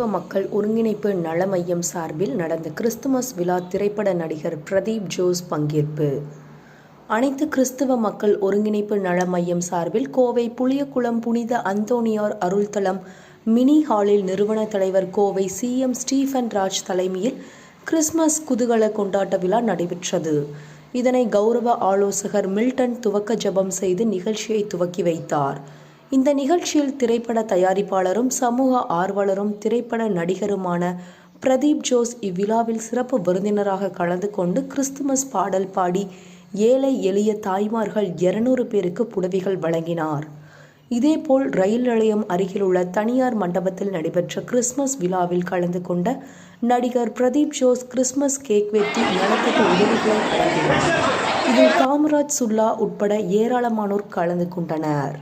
கிறிஸ்தவ மக்கள் ஒருங்கிணைப்பு நல மையம் சார்பில் நடந்த கிறிஸ்துமஸ் விழா திரைப்பட நடிகர் பிரதீப் ஜோஸ் பங்கேற்பு. அனைத்து கிறிஸ்தவ மக்கள் ஒருங்கிணைப்பு நல மையம் சார்பில் கோவை புளியகுளம் புனித அந்தோனியார் அருள்தலம் மினி ஹாலில் நிறுவன தலைவர் கோவை சிஎம் ஸ்டீஃபன் ராஜ் தலைமையில் கிறிஸ்துமஸ் குதூகல கொண்டாட்ட விழா நடைபெற்றது. இதனை கௌரவ ஆலோசகர் மில்டன் துவக்க ஜபம் செய்து நிகழ்ச்சியை துவக்கி வைத்தார். இந்த நிகழ்ச்சியில் திரைப்பட தயாரிப்பாளரும் சமூக ஆர்வலரும் திரைப்பட நடிகருமான பிரதீப் ஜோஸ் இவ்விழாவில் சிறப்பு விருந்தினராக கலந்து கொண்டு கிறிஸ்துமஸ் பாடல் பாடி ஏழை எளிய தாய்மார்கள் இருநூறு பேருக்கு புடவைகள் வழங்கினார். இதேபோல் ரயில் நிலையம் அருகிலுள்ள தனியார் மண்டபத்தில் நடைபெற்ற கிறிஸ்துமஸ் விழாவில் கலந்து கொண்ட நடிகர் பிரதீப் ஜோஸ் கிறிஸ்துமஸ் கேக் வெட்டி நலத்திட்ட உதவிகளை வழங்கினார். இதில் காமராஜ் சுல்லா உட்பட ஏராளமானோர் கலந்து கொண்டனர்.